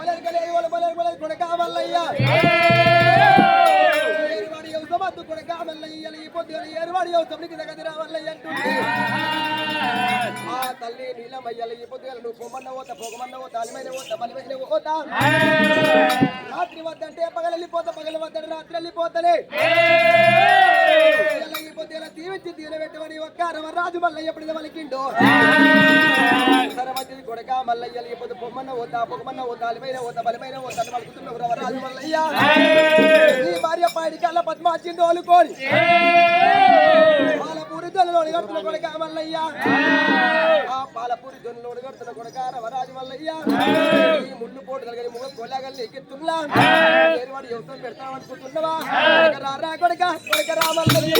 బలెరకలే వాళ్ళ బలెర బలెర కొడక మల్లయ్య ఏరువాడి ఔసమద్దు కొడక మల్లయ్య ఈ పొద్దు ఏరువాడి ఔసమునికి దగ్గర మల్లయ్య అంటుంది ఆ తల్లి నీలమయ్యల ఈ పొద్దు నువ్వు పొమ్మన్న పోత పొగమన్న పోత అలిమైన పోత బలిమైన పోత. రాత్రి వద్దంటే పగలెళ్ళిపోతా వెళ్ళిపోతా పగలు రాత్రి వెళ్ళిపోతలే దీవించి దీనబెట్టమని ఒక్క రాజు మల్లయ్య ఎప్పుడు వలికిండో సరమతి కొడక మల్లయ్య ఈ పొద్దు పొమ్మన్న పోత పొగమన్న పోత అలిమైన పోత బలిమైన పోత అని పలుకుతున్న రాజు మల్లయ్య. నీ భార్య పాడి కళ్ళ పద్మాచిండు అలుకోని పాలపూరి జల్లులోని కడుతున్న కొడక మల్లయ్య. పాలపూరి జల్లులోని కడుతున్న కొడక రవరాజు మల్లయ్య. ఈ ముళ్ళు పోటు కలిగి ముగ కొల్లగల్లి ఎక్కిస్తున్నా ఏరువాడి యువతం పెడతామనుకుంటున్నావా కొడక కొడక రామల్లయ్య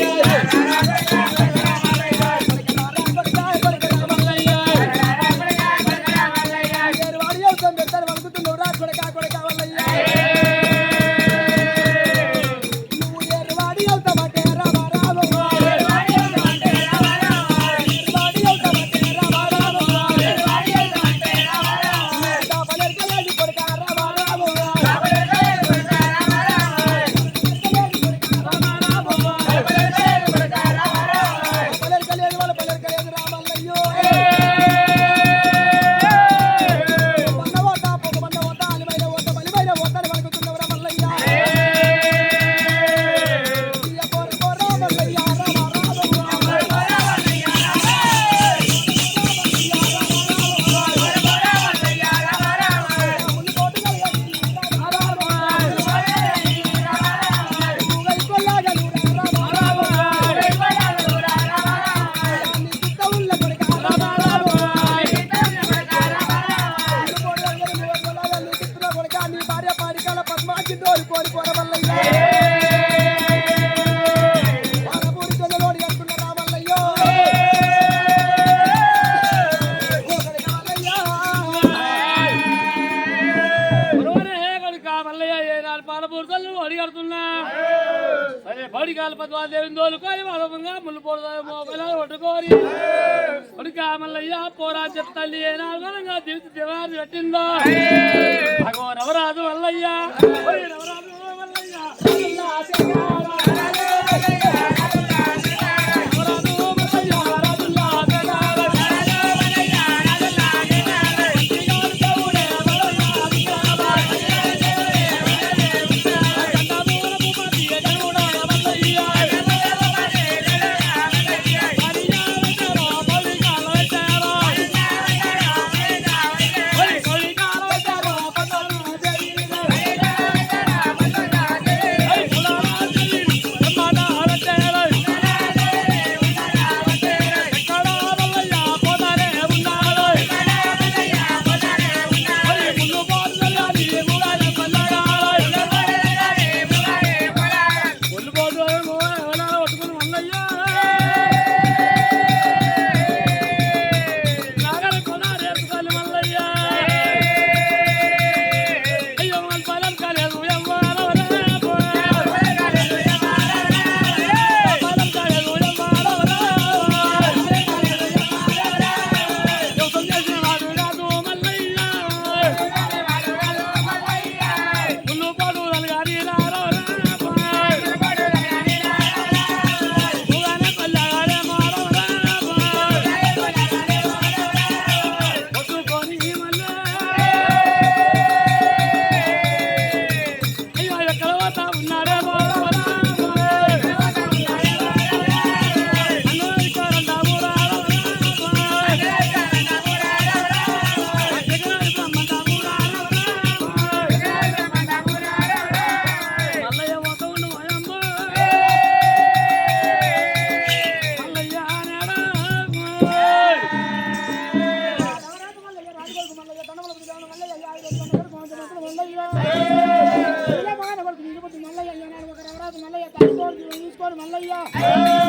మల్లయ్య మల్లయ్య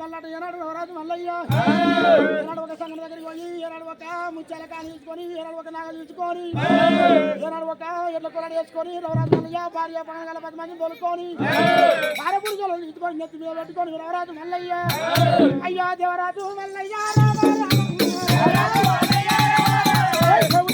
కల్లాట ఏనాడు రవరాజు మల్లయ్య ఏనాడు ఒక సంఘం దగ్గరికి పోయి ఏనాడు ఒక ముత్యాల కాని తీసుకొని ఏనాడు ఒక నాగలు తీసుకొని ఏనాడు ఒక ఎడ్ల కొలాడు వేసుకొని రవరాజు మల్లయ్య భార్య పండుగల పది మంది తోలుకొని భార్య పురుషులు తీసుకొని నెత్తి మీద పెట్టుకొని రవరాజు మల్లయ్య అయ్యా దేవరాజు రాజు మల్లయ్య రామ రామ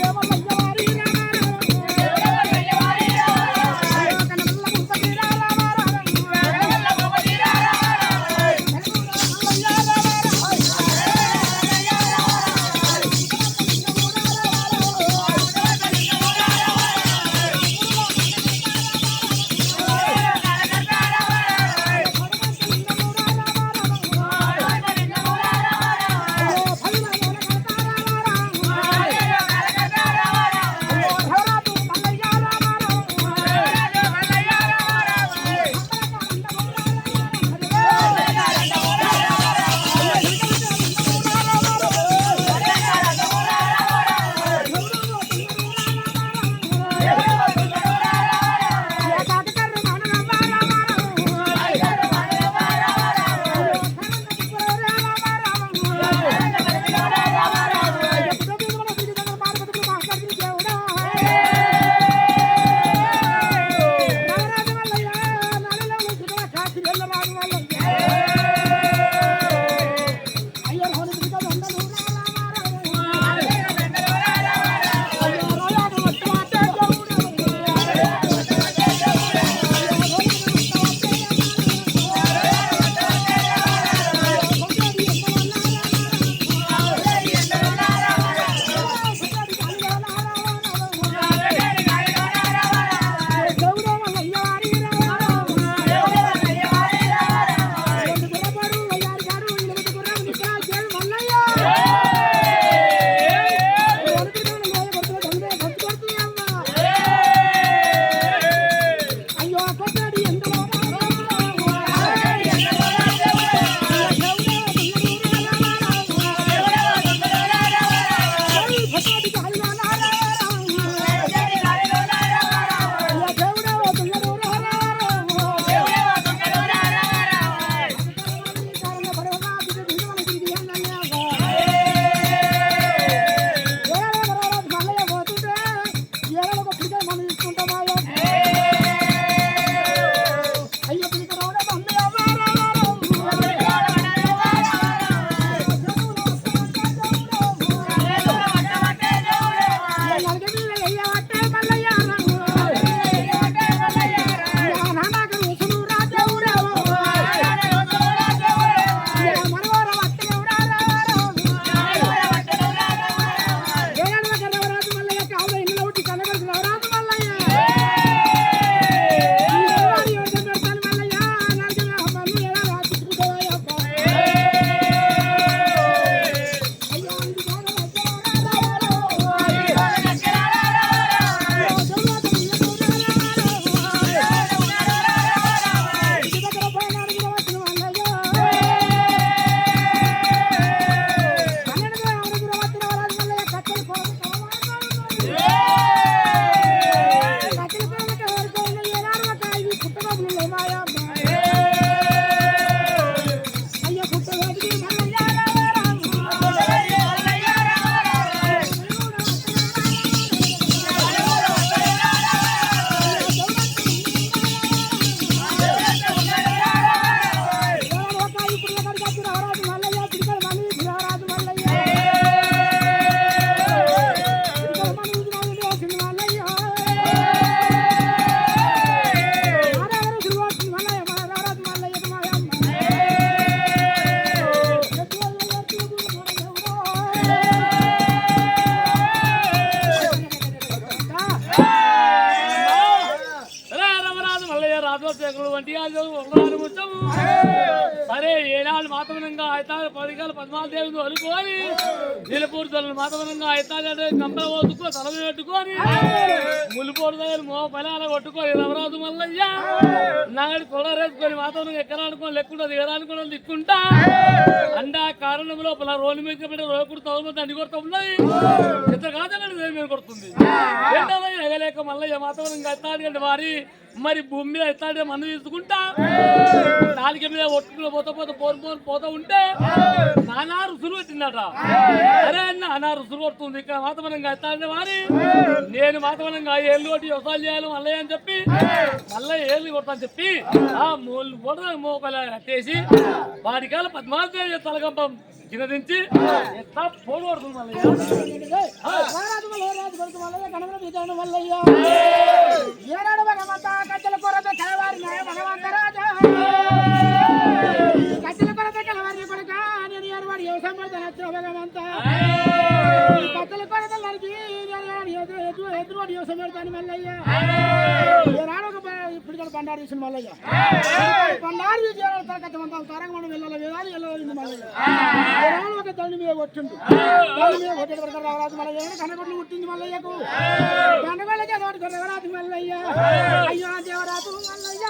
అనుకోని నిలపూరు తల్లు మాతమనంగా అయితాడు కంపల పోతుకో తల పెట్టుకొని ములిపోటు దగ్గర మో పలాల కొట్టుకొని రమరాజు మల్లయ్య నాగడి కొడరేసుకొని మాతమనంగా ఎక్కడానుకొని లెక్కుండా దిగడానుకొని దిక్కుంటా అండా కారణం లోపల రోడ్డు మీద పెట్టి రోకుడు తగులు దండి కొడుతూ ఉన్నది. ఇద్దరు కాదండి మీద కొడుతుంది. ఎగలేక మల్లయ్య మాతవరంగా ఎత్తాడు వారి మరి భూమి మీద ఎట్లాంటి మందు తీసుకుంటా? నాలుక మీద ఒట్టుకులు పోతా పోతా పోరు పోరు పోతా ఉంటే నానా రుసులు వచ్చిందట అరే నానా రుసులు కొడుతుంది. ఇక్కడ వాతావరణంగా ఎత్తాడే వారి నేను వాతావరణంగా ఏళ్ళు కొట్టి వ్యవసాయం చేయాలి మళ్ళీ అని చెప్పి మల్లయ్య ఏళ్ళు కొడతాను చెప్పి ఆ మూలు కూడా మోకలు కట్టేసి వాడికాల పద్మావతి తలగంపం కింద దించి ఎంత పోడు పడుతుంది మల్లయ్య రారాజు మల్లయ్య రాజు కొడుకు మల్లయ్య కనబడ విజయను మల్లయ్య ఏనాడు భగవంత కట్టెల కొరత కలవారి నాయ భగవంత రాజా ఈ కట్టెల కొరత కలవారి కొడుక నేను ఏరువాడి వ్యవసాయం పడితే నచ్చిన భగవంత ఈ కట్టెల కొరత నడిచి ఎదురువాడి వ్యవసాయం పెడతాను మల్లయ్య ఏనాడు ఒక ప- ఇప్పుడు కూడా బండారు తీసిన మల్లయ్య బండారు తీసి ఏనాడు తరగతి తరంగం వెళ్ళాలి వేదాలు వెళ్ళాలి మల్లయ్య ఏనాడు ఒక దండి మీద కొట్టిండు దండి మీద కొట్టేది వరకు రావరాదు మల్లయ్య ఏనాడు కన్నగొడ్లు పుట్టింది మల్లయ్యకు కన్నగొడ్లకి అదొకటి దేవరాజు మల్లయ్య అయ్యో దేవరాజు మల్లయ్య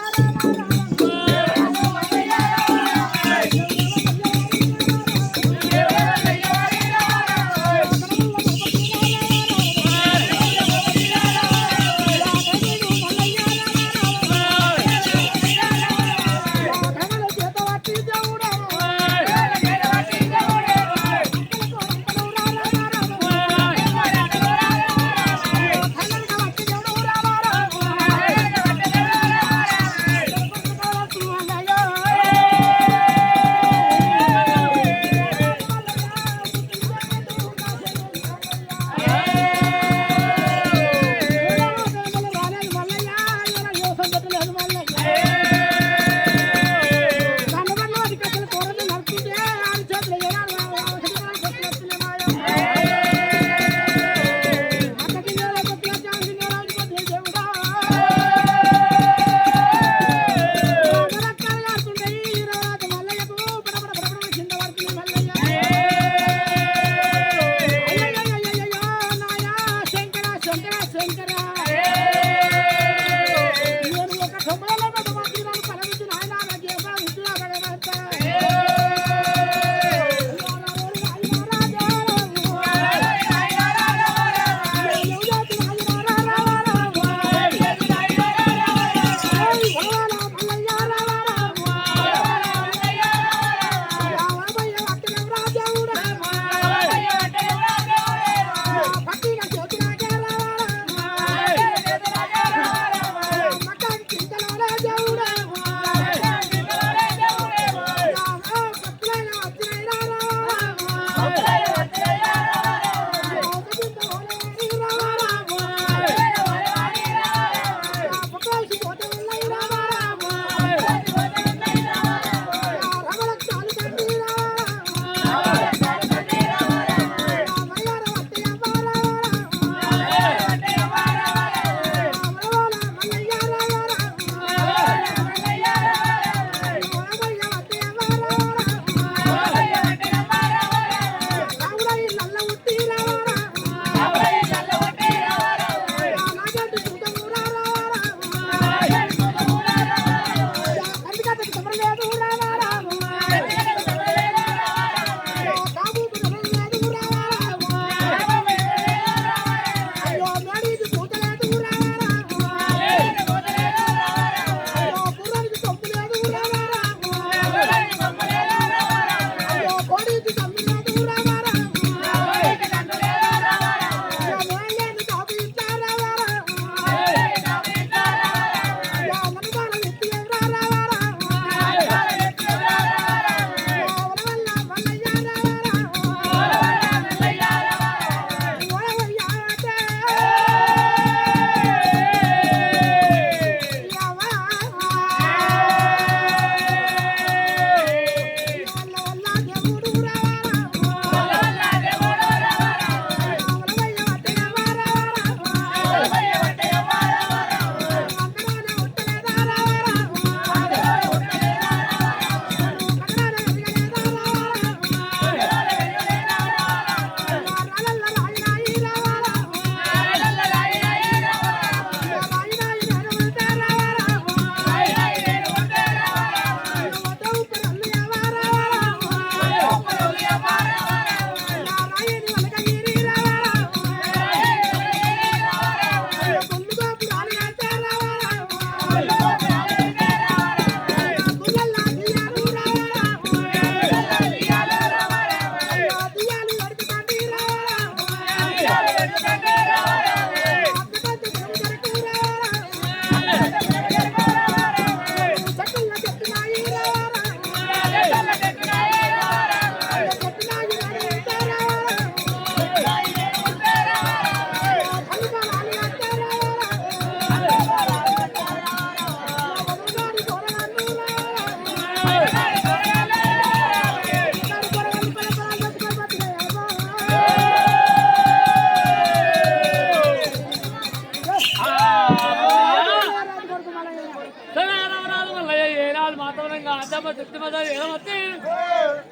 అత్తమ్మ తృప్తిమతారు ఏమత్తే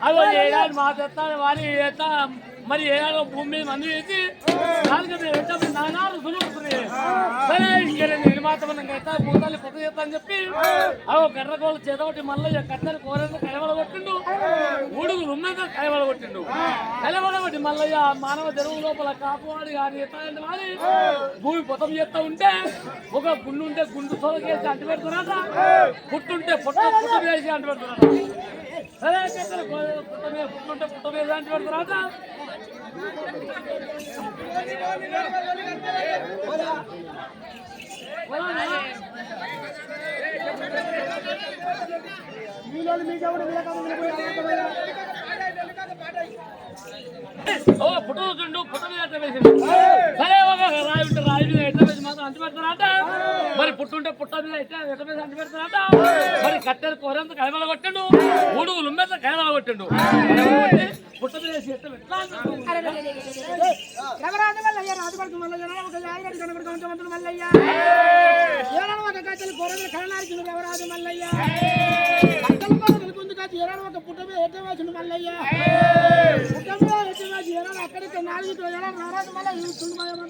అదో ఏడాది మా తెస్తాను వాళ్ళు చేస్తా మరి ఏడాది భూమి మందు చేసి నాలుగు భూతాలు చేస్తా అని చెప్పి ఆ గర్రగోళ్ళ చేతబట్టి మళ్ళీ కట్టెలు కూరలు కలవల కొట్టిండు ఊడుగు రుమ్మంతా కలవల కొట్టిండు కలవల కొట్టి మల్లయ్య మానవ జరువు లోపల కాపువాడు కానీ ఎత్తాయంటే వాడి భూమి పొతం చేస్తా ఉంటే ఒక గుండు ఉంటే గుండు సొలకేసి అంటు పెడుతున్నారట. పుట్టుంటే పుట్ట పుట్ట వేసి అంటు పెడుతున్నారట. సరే పుట్ట పుట్టుంటే పుట్ట వేసి అంటు పెడుతున్నారట. ఓ పుట్ట చూసిండు పుట్ట ఎట్లా వేసింది సరే ఒక రాయి ఉంటే రాయి మీద ఎట్ట వేసి మాత్రం అంటు పెడతారంట మరి పుట్టుంటే పుట్ట మీద ఎట్లా ఎట్ట మీద అంటు పెడతారట. మరి కట్టెలు కూరంత కైమల కొట్టిండు ఊడుగులు ఉమ్మేత కైమల కొట్టిండు పుట్ట మీద వేసి ఎట్ట పెట్టా రఘురాజు మల్లయ్య రాజుపడుతు మల్లయ్య ఒక యాదగడి కనబడి కొంచెం మల్లయ్య ఏనాడు ఒక కట్టెలు కూరలు కరణార్జును రఘురాజు మల్లయ్య కట్టెలు కూరలు కుందు కాచి ఏనాడు ఒక పుట్ట మీద ఎట్ట వేసిండు మల్లయ్య పుట్ట మీద ఎట్ట వేసి ఏనాడు అక్కడికి నాలుగు ఏనాడు రఘురాజు మల్లయ్య ఇస్తుంది మల్లయ్య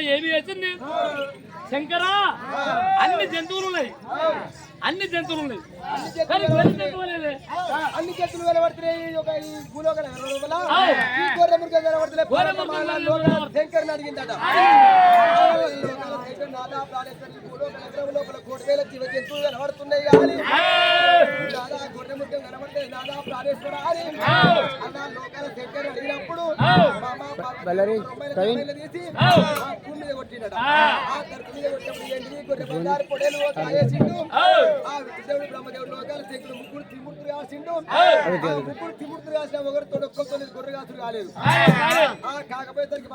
పార్వతమ్మ ఏమి వేసింది? శంకరా అన్ని జంతువులు ఉన్నాయి. అన్ని జంతువులు ఉన్నాయి. అన్ని చెట్లు వెలబడుతున్నాయి. ఒక ఈ గొర్రె మృగం. శంకర్ని అడిగిందట. లోకాల శంకర్ నాదా ప్రాణేశ్వరి ఈ భూలోకం ఎక్కడ లోపల కోటి వేల జీవ జంతువులు కనబడుతున్నాయి కానీ నాదా గొర్రె మృగం కనబడితే నాదా ప్రాణేశ్వర అని అన్న లోకాల శంకర్ అడిగినప్పుడు తీసి భూమి మీద కొట్టినట ఆ తరపు మీద కొట్టినప్పుడు ఏంటి గొర్రె బంగారు పొడేలు ఆ బ్రహ్మదేవుడు లోకాల శంకరుడు ముగ్గురు తిమ్ముడుతురు కాసిండు ముగ్గురు తిమ్ముడుతురు కాసిన ఒకరితో ఒక్కరితో గొర్రె కాసుడు కాలేదు ఆ కాకపోయేసరికి